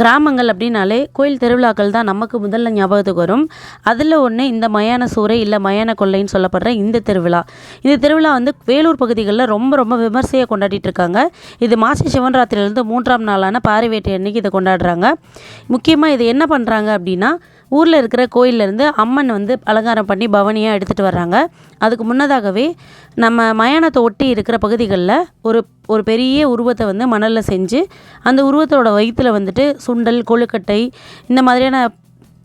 கிராமங்கள் அப்படின்னாலே கோயில் திருவிழாக்கள் தான் நமக்கு முதல்ல ஞாபகத்துக்கு வரும். அதில் ஒன்று இந்த மயான சூறை இல்லை மயான கொள்ளைன்னு சொல்லப்படுற இந்த திருவிழா. இந்த திருவிழா வந்து வேலூர் பகுதிகளில் ரொம்ப ரொம்ப விமர்சையாக கொண்டாடிட்டு இருக்காங்க. இது மாசி சிவன்ராத்திரிலேருந்து மூன்றாம் நாளான பாரிவேட்டை அன்னைக்கு இதை கொண்டாடுறாங்க. முக்கியமாக இது என்ன பண்ணுறாங்க அப்படின்னா ஊரில் இருக்கிற கோயிலேருந்து அம்மன் வந்து அலங்காரம் பண்ணி பவனியாக எடுத்துகிட்டு வர்றாங்க. அதுக்கு முன்னதாகவே நம்ம மயானத்தை ஒட்டி இருக்கிற பகுதிகளில் ஒரு ஒரு பெரிய உருவத்தை வந்து மணலில் செஞ்சு அந்த உருவத்தோட வயிற்றில் வந்துட்டு சுண்டல் கொழுக்கட்டை இந்த மாதிரியான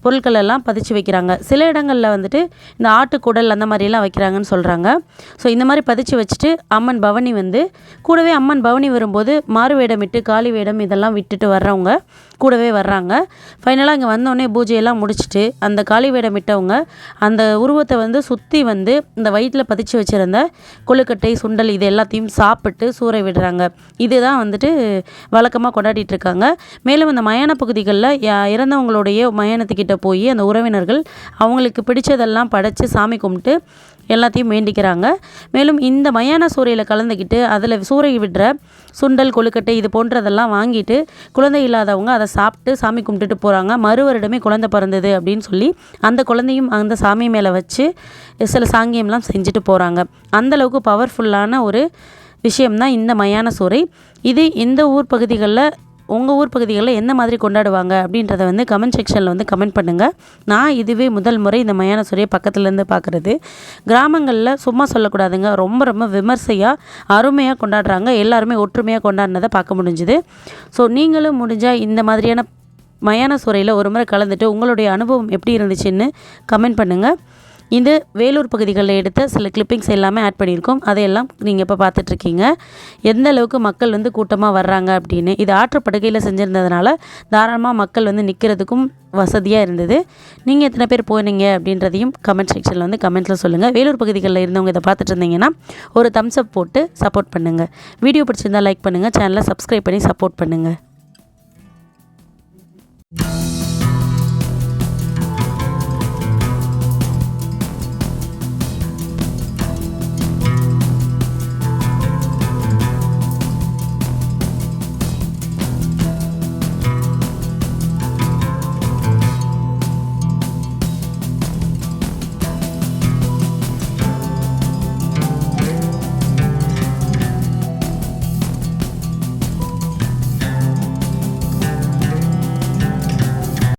பொருட்கள் எல்லாம் பதிச்சு வைக்கிறாங்க. சில இடங்களில் வந்துட்டு இந்த ஆட்டுக்குடல் அந்த மாதிரிலாம் வைக்கிறாங்கன்னு சொல்கிறாங்க ஸோ இந்த மாதிரி பதிச்சு வச்சுட்டு அம்மன் பவனி வந்து கூடவே அம்மன் பவனி வரும்போது மாறு வேடமிட்டு காளி வேடம் இதெல்லாம் விட்டுட்டு வர்றவங்க கூடவே வர்றாங்க. ஃபைனலாக இங்கே வந்தோடனே பூஜையெல்லாம் முடிச்சுட்டு அந்த காளி வேடம் விட்டவங்க அந்த உருவத்தை வந்து சுற்றி வந்து இந்த வயிற்றில் பதிச்சு வச்சுருந்த கொழுக்கட்டை சுண்டல் இது எல்லாத்தையும் சாப்பிட்டு சூறை விடுறாங்க. இதுதான் வந்துட்டு வழக்கமாக கொண்டாடிட்டு இருக்காங்க. மேலும் இந்த மயான பகுதிகளில் இறந்தவங்களுடைய மயானத்துக்கிட்ட போய் அந்த உறவினர்கள் அவங்களுக்கு பிடிச்சதெல்லாம் படைச்சு சாமி கும்பிட்டு எல்லாத்தையும் வேண்டிக்கிறாங்க மேலும் இந்த மயான சூறையில் கலந்துக்கிட்டு அதில் சூறை விடுற சுண்டல் கொழுக்கட்டை இது போன்றதெல்லாம் வாங்கிட்டு குழந்தை இல்லாதவங்க அதை சாப்பிட்டு சாமி கும்பிட்டுட்டு போகிறாங்க மறு வருடமே குழந்தை பிறந்தது அப்படின்னு சொல்லி அந்த குழந்தையும் அந்த சாமி மேலே வச்சு சில சாங்கியம்லாம் செஞ்சுட்டு போகிறாங்க அந்தளவுக்கு பவர்ஃபுல்லான ஒரு விஷயம்தான் இந்த மயான சூறை. இது இந்த ஊர் பகுதிகளில் உங்கள் ஊர் பகுதிகளில் எந்த மாதிரி கொண்டாடுவாங்க அப்படின்றத வந்து கமெண்ட் செக்ஷனில் வந்து கமெண்ட் பண்ணுங்கள் நான் இதுவே முதல் முறை இந்த மயான சூரிய பக்கத்துலேருந்து பார்க்குறது கிராமங்களில் சும்மா சொல்லக்கூடாதுங்க. ரொம்ப ரொம்ப விமர்சையாக அருமையாக கொண்டாடுறாங்க. எல்லாருமே ஒற்றுமையாக கொண்டாடினதை பார்க்க முடிஞ்சுது. ஸோ நீங்களும் முடிஞ்சால் இந்த மாதிரியான மயான சூறையில் ஒரு முறை கலந்துட்டு உங்களுடைய அனுபவம் எப்படி இருந்துச்சுன்னு கமெண்ட் பண்ணுங்கள் இது வேலூர் பகுதிகளில் எடுத்த சில கிளிப்பிங்ஸ் எல்லாமே ஆட் பண்ணியிருக்கோம். அதையெல்லாம் நீங்கள் இப்போ பார்த்துட்ருக்கீங்க. எந்த அளவுக்கு மக்கள் வந்து கூட்டமாக வர்றாங்க அப்படின்னு. இது ஆற்றுப்படுகையில் செஞ்சுருந்ததுனால தாராளமாக மக்கள் வந்து நிற்கிறதுக்கும் வசதியாக இருந்தது. நீங்கள் எத்தனை பேர் போனீங்க அப்படின்றதையும் கமெண்ட் செக்ஷனில் வந்து கமெண்ட்ஸில் சொல்லுங்கள் வேலூர் பகுதிகளில் இருந்தவங்க இதை பார்த்துட்டு இருந்தீங்கன்னா ஒரு தம்ஸ் அப் போட்டு சப்போர்ட் பண்ணுங்கள் வீடியோ பிடிச்சிருந்தா லைக் பண்ணுங்கள் சேனலை சப்ஸ்கிரைப் பண்ணி சப்போர்ட் பண்ணுங்கள்